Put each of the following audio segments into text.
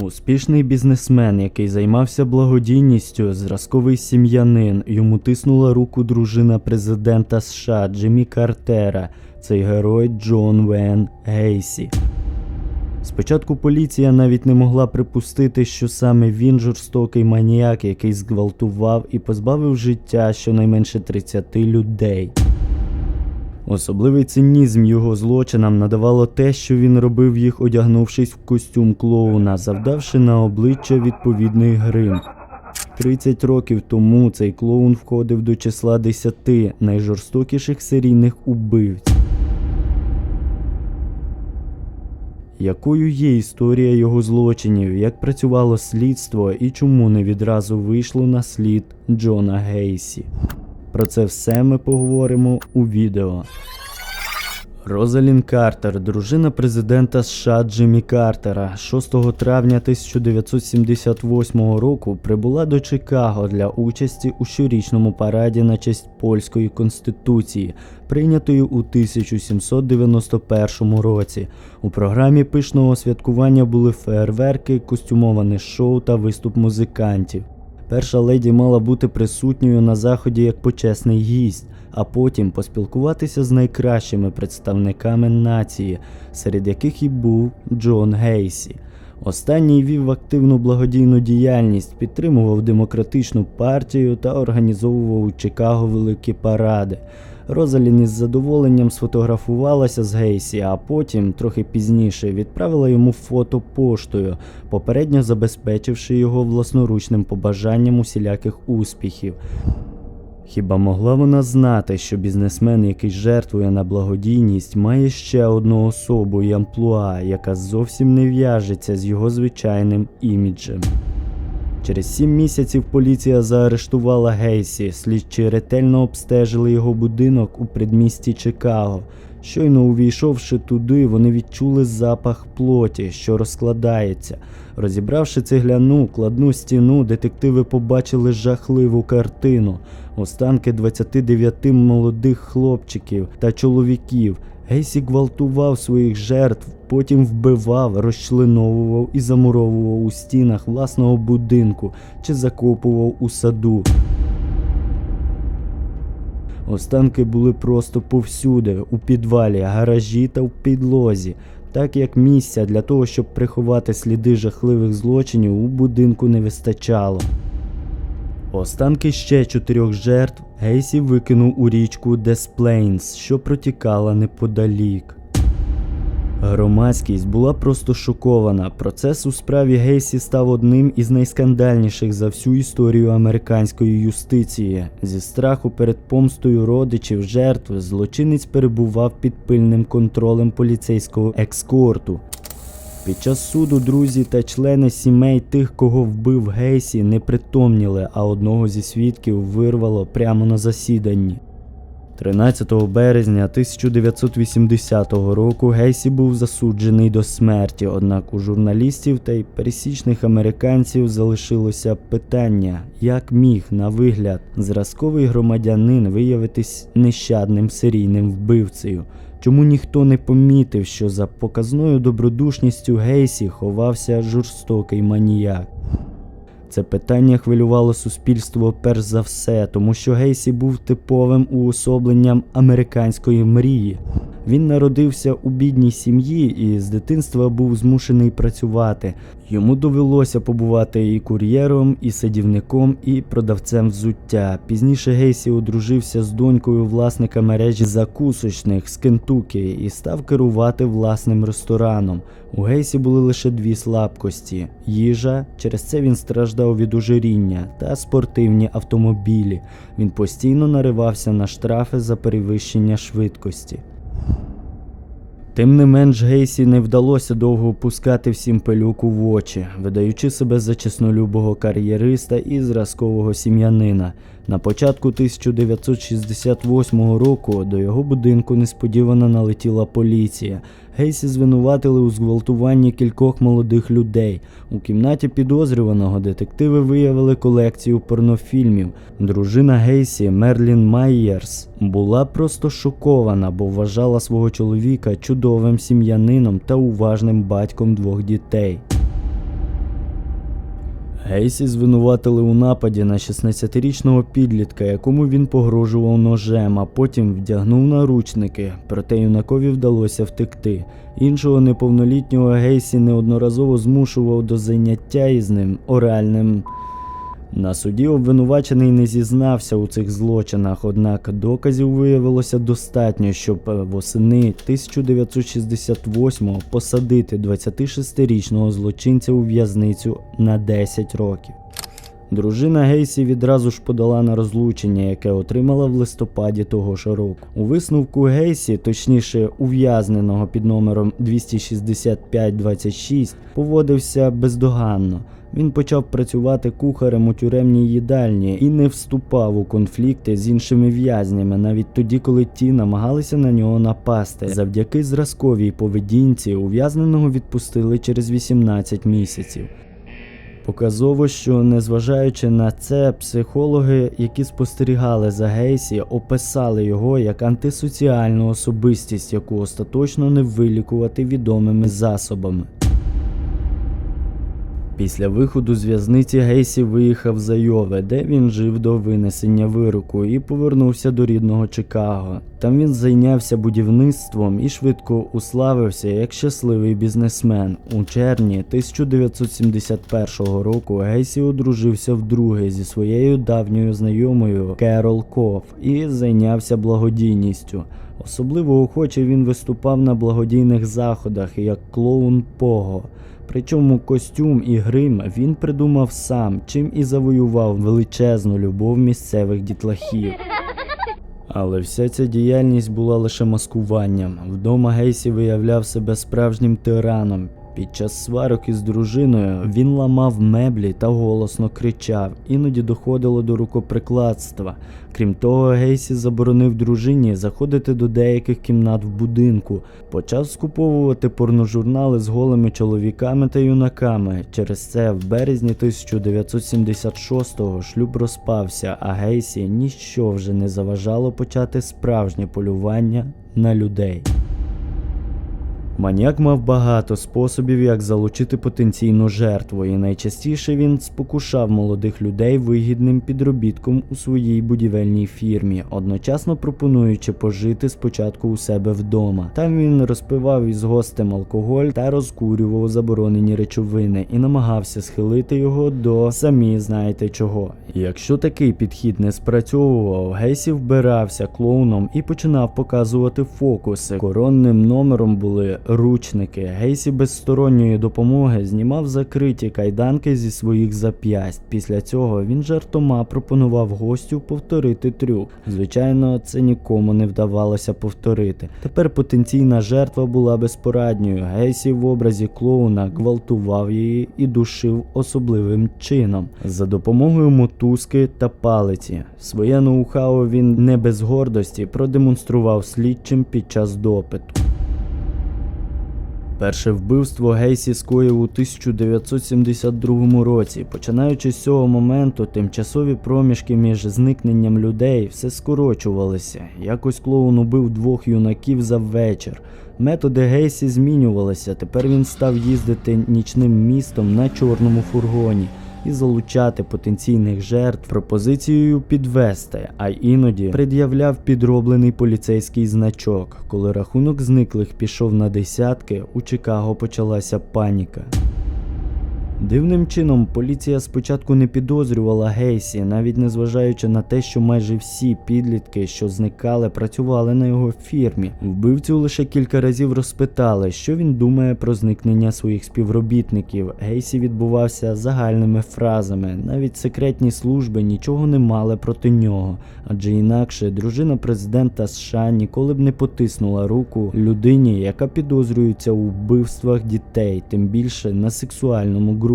Успішний бізнесмен, який займався благодійністю, зразковий сім'янин. Йому тиснула руку дружина президента США Джиммі Картера. Цей герой Джон Вен Гейсі. Спочатку поліція навіть не могла припустити, що саме він жорстокий маніяк, який зґвалтував і позбавив життя щонайменше 30 людей. Особливий цинізм його злочинам надавало те, що він робив їх, одягнувшись в костюм клоуна, завдавши на обличчя відповідний грим. 30 років тому цей клоун входив до числа 10 найжорстокіших серійних убивць. Якою є історія його злочинів, як працювало слідство і чому не відразу вийшло на слід Джона Гейсі? Про це все ми поговоримо у відео. Розалін Картер, дружина президента США Джиммі Картера, 6 травня 1978 року прибула до Чикаго для участі у щорічному параді на честь польської конституції, прийнятої у 1791 році. У програмі пишного святкування були фейерверки, костюмоване шоу та виступ музикантів. Перша леді мала бути присутньою на заході як почесний гість, а потім поспілкуватися з найкращими представниками нації, серед яких і був Джон Гейсі. Останній вів активну благодійну діяльність, підтримував демократичну партію та організовував у Чикаго великі паради. Розалін із задоволенням сфотографувалася з Гейсі, а потім, трохи пізніше, відправила йому фото поштою, попередньо забезпечивши його власноручним побажанням усіляких успіхів. Хіба могла вона знати, що бізнесмен, який жертвує на благодійність, має ще одну особу і амплуа, яка зовсім не в'яжеться з його звичайним іміджем? Через сім місяців поліція заарештувала Гейсі. Слідчі ретельно обстежили його будинок у предмісті Чикаго. Щойно увійшовши туди, вони відчули запах плоті, що розкладається. Розібравши цегляну кладну стіну, детективи побачили жахливу картину. Останки 29 молодих хлопчиків та чоловіків. Гейсі гвалтував своїх жертв, потім вбивав, розчленовував і замуровував у стінах власного будинку чи закопував у саду. Останки були просто повсюди, у підвалі, гаражі та в підлозі, так як місця для того, щоб приховати сліди жахливих злочинів, у будинку не вистачало. Останки ще чотирьох жертв Гейсі викинув у річку Десплейнс, що протікала неподалік. Громадськість була просто шокована. Процес у справі Гейсі став одним із найскандальніших за всю історію американської юстиції. Зі страху перед помстою родичів жертв злочинець перебував під пильним контролем поліцейського екскорту. Під час суду друзі та члени сімей тих, кого вбив Гейсі, не притомніли, а одного зі свідків вирвало прямо на засіданні. 13 березня 1980 року Гейсі був засуджений до смерті, однак у журналістів та й пересічних американців залишилося питання, як міг на вигляд зразковий громадянин виявитись нещадним серійним вбивцею. Чому ніхто не помітив, що за показною добродушністю Гейсі ховався жорстокий маніяк? Це питання хвилювало суспільство перш за все, тому що Гейсі був типовим уособленням американської мрії. Він народився у бідній сім'ї і з дитинства був змушений працювати. Йому довелося побувати і кур'єром, і садівником, і продавцем взуття. Пізніше Гейсі одружився з донькою власника мережі закусочних з Кентукі і став керувати власним рестораном. У Гейсі були лише дві слабкості: їжа, через це він страждав від ожиріння та спортивні автомобілі. Він постійно наривався на штрафи за перевищення швидкості. Тим не менш Гейсі не вдалося довго опускати всім пилюку в очі, видаючи себе за чеснолюбого кар'єриста і зразкового сім'янина. На початку 1968 року до його будинку несподівано налетіла поліція. Гейсі звинуватили у зґвалтуванні кількох молодих людей. У кімнаті підозрюваного детективи виявили колекцію порнофільмів. Дружина Гейсі Мерлін Майєрс була просто шокована, бо вважала свого чоловіка чудовим сім'янином та уважним батьком двох дітей. Гейсі звинуватили у нападі на 16-річного підлітка, якому він погрожував ножем, а потім вдягнув наручники, проте юнакові вдалося втекти. Іншого неповнолітнього Гейсі неодноразово змушував до заняття із ним оральним. На суді обвинувачений не зізнався у цих злочинах, однак доказів виявилося достатньо, щоб е, восени 1968-го посадити 26-річного злочинця у в'язницю на 10 років. Дружина Гейсі відразу ж подала на розлучення, яке отримала в листопаді того ж року. У висновку Гейсі, точніше ув'язненого під номером 26526, поводився бездоганно. Він почав працювати кухарем у тюремній їдальні і не вступав у конфлікти з іншими в'язнями, навіть тоді, коли ті намагалися на нього напасти. Завдяки зразковій поведінці ув'язненого відпустили через 18 місяців. Показово, що незважаючи на це, психологи, які спостерігали за Гейсі, описали його як антисоціальну особистість, яку остаточно не вилікувати відомими засобами. Після виходу з в'язниці Гейсі виїхав за Йове, де він жив до винесення вироку, і повернувся до рідного Чикаго. Там він зайнявся будівництвом і швидко уславився як щасливий бізнесмен. У червні 1971 року Гейсі одружився вдруге зі своєю давньою знайомою Керол Коф і зайнявся благодійністю. Особливо охоче він виступав на благодійних заходах як клоун Пого. Причому костюм і грим він придумав сам, чим і завоював величезну любов місцевих дітлахів. Але вся ця діяльність була лише маскуванням. Вдома Гейсі виявляв себе справжнім тираном. Під час сварок із дружиною він ламав меблі та голосно кричав, іноді доходило до рукоприкладства. Крім того, Гейсі заборонив дружині заходити до деяких кімнат в будинку, почав скуповувати порножурнали з голими чоловіками та юнаками. Через це в березні 1976-го шлюб розпався, а Гейсі ніщо вже не заважало почати справжнє полювання на людей. Маніяк мав багато способів, як залучити потенційну жертву, і найчастіше він спокушав молодих людей вигідним підробітком у своїй будівельній фірмі, одночасно пропонуючи пожити спочатку у себе вдома. Там він розпивав із гостем алкоголь та розкурював заборонені речовини і намагався схилити його до самі знаєте чого. Якщо такий підхід не спрацьовував, Гейсі вбирався клоуном і починав показувати фокуси. Коронним номером були ручники. Гейсі без сторонньої допомоги знімав закриті кайданки зі своїх зап'ясть. Після цього він жартома пропонував гостю повторити трюк. Звичайно, це нікому не вдавалося повторити. Тепер потенційна жертва була безпорадньою. Гейсі в образі клоуна гвалтував її і душив особливим чином за допомогою мотузки та палиці. Своє ноу-хау він не без гордості продемонстрував слідчим під час допиту. Перше вбивство Гейсі скоїв у 1972 році. Починаючи з цього моменту, тимчасові проміжки між зникненням людей все скорочувалися. Якось клоун убив двох юнаків за вечір. Методи Гейсі змінювалися. Тепер він став їздити нічним містом на чорному фургоні і залучати потенційних жертв пропозицією підвести, а іноді пред'являв підроблений поліцейський значок. Коли рахунок зниклих пішов на десятки, у Чикаго почалася паніка. Дивним чином поліція спочатку не підозрювала Гейсі, навіть незважаючи на те, що майже всі підлітки, що зникали, працювали на його фірмі. Вбивцю лише кілька разів розпитали, що він думає про зникнення своїх співробітників. Гейсі відбувався загальними фразами. Навіть секретні служби нічого не мали проти нього, адже інакше дружина президента США ніколи б не потиснула руку людині, яка підозрюється у вбивствах дітей, тим більше на сексуальному ґрунті.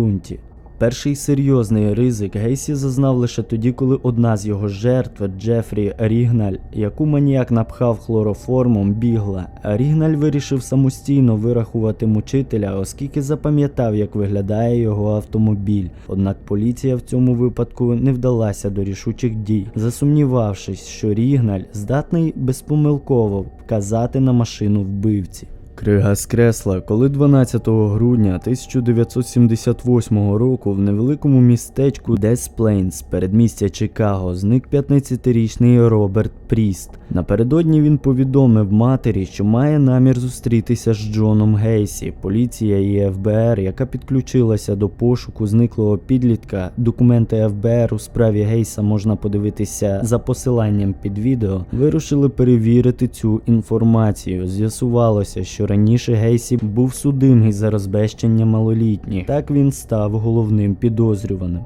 Перший серйозний ризик Гейсі зазнав лише тоді, коли одна з його жертв, Джефрі Рігналь, яку маніяк напхав хлороформом, бігла. Рігналь вирішив самостійно вирахувати мучителя, оскільки запам'ятав, як виглядає його автомобіль. Однак поліція в цьому випадку не вдалася до рішучих дій, засумнівавшись, що Рігналь здатний безпомилково вказати на машину вбивці. Крига скресла, коли 12 грудня 1978 року в невеликому містечку Дес Плейнс, передмістя Чикаго, зник 15-річний Роберт Пріст. Напередодні він повідомив матері, що має намір зустрітися з Джоном Гейсі. Поліція і ФБР, яка підключилася до пошуку зниклого підлітка. Документи ФБР у справі Гейса можна подивитися за посиланням під відео. Вирушили перевірити цю інформацію. З'ясувалося, що раніше Гейсі був судимий за розбещення малолітніх. Так він став головним підозрюваним.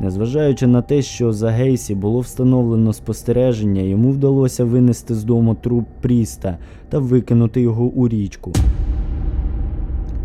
Незважаючи на те, що за Гейсі було встановлено спостереження, йому вдалося винести з дому труп Пріста та викинути його у річку.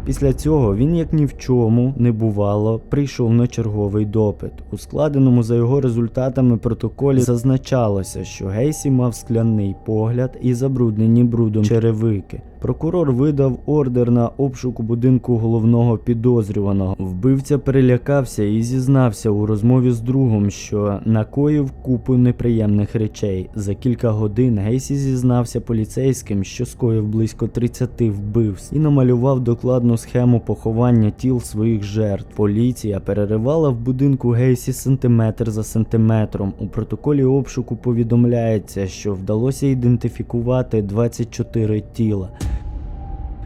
Після цього він, як ні в чому не бувало, прийшов на черговий допит. У складеному за його результатами протоколі зазначалося, що Гейсі мав скляний погляд і забруднені брудом черевики. Прокурор видав ордер на обшук у будинку головного підозрюваного. Вбивця перелякався і зізнався у розмові з другом, що накоїв купу неприємних речей. За кілька годин Гейсі зізнався поліцейським, що скоїв близько 30 вбивств і намалював докладну схему поховання тіл своїх жертв. Поліція переривала в будинку Гейсі сантиметр за сантиметром. У протоколі обшуку повідомляється, що вдалося ідентифікувати 24 тіла.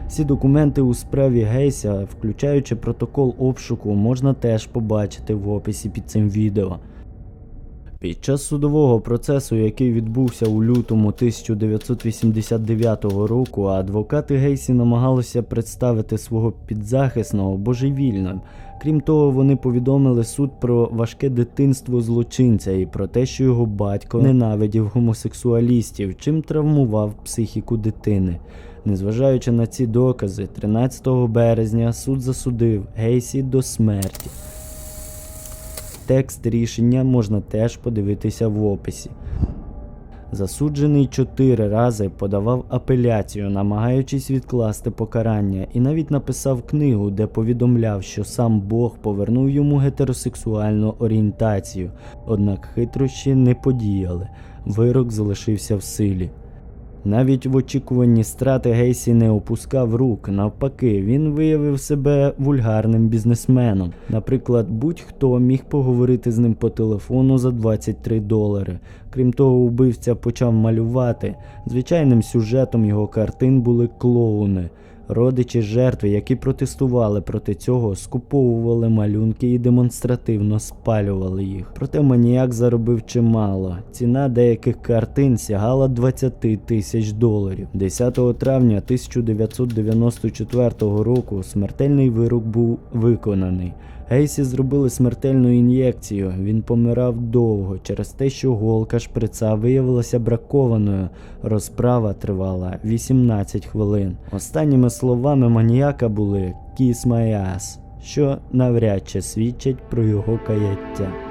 Всі документи у справі Гейся, включаючи протокол обшуку, можна теж побачити в описі під цим відео. Під час судового процесу, який відбувся у лютому 1989 року, адвокати Гейсі намагалися представити свого підзахисного божевільним. Крім того, вони повідомили суд про важке дитинство злочинця і про те, що його батько ненавидів гомосексуалістів, чим травмував психіку дитини. Незважаючи на ці докази, 13 березня суд засудив Гейсі до смерті. Текст рішення можна теж подивитися в описі. Засуджений чотири рази подавав апеляцію, намагаючись відкласти покарання, і навіть написав книгу, де повідомляв, що сам Бог повернув йому гетеросексуальну орієнтацію. Однак хитрощі не подіяли. Вирок залишився в силі. Навіть в очікуванні страти Гейсі не опускав рук. Навпаки, він виявив себе вульгарним бізнесменом. Наприклад, будь-хто міг поговорити з ним по телефону за 23 долари. Крім того, вбивця почав малювати. Звичайним сюжетом його картин були клоуни. Родичі жертви, які протестували проти цього, скуповували малюнки і демонстративно спалювали їх. Проте маніяк заробив чимало. Ціна деяких картин сягала 20 тисяч доларів. 10 травня 1994 року смертельний вирок був виконаний. Гейсі зробили смертельну ін'єкцію. Він помирав довго через те, що голка шприца виявилася бракованою. Розправа тривала 18 хвилин. Останніми словами маніяка були «Kiss my ass», що навряд чи свідчать про його каяття.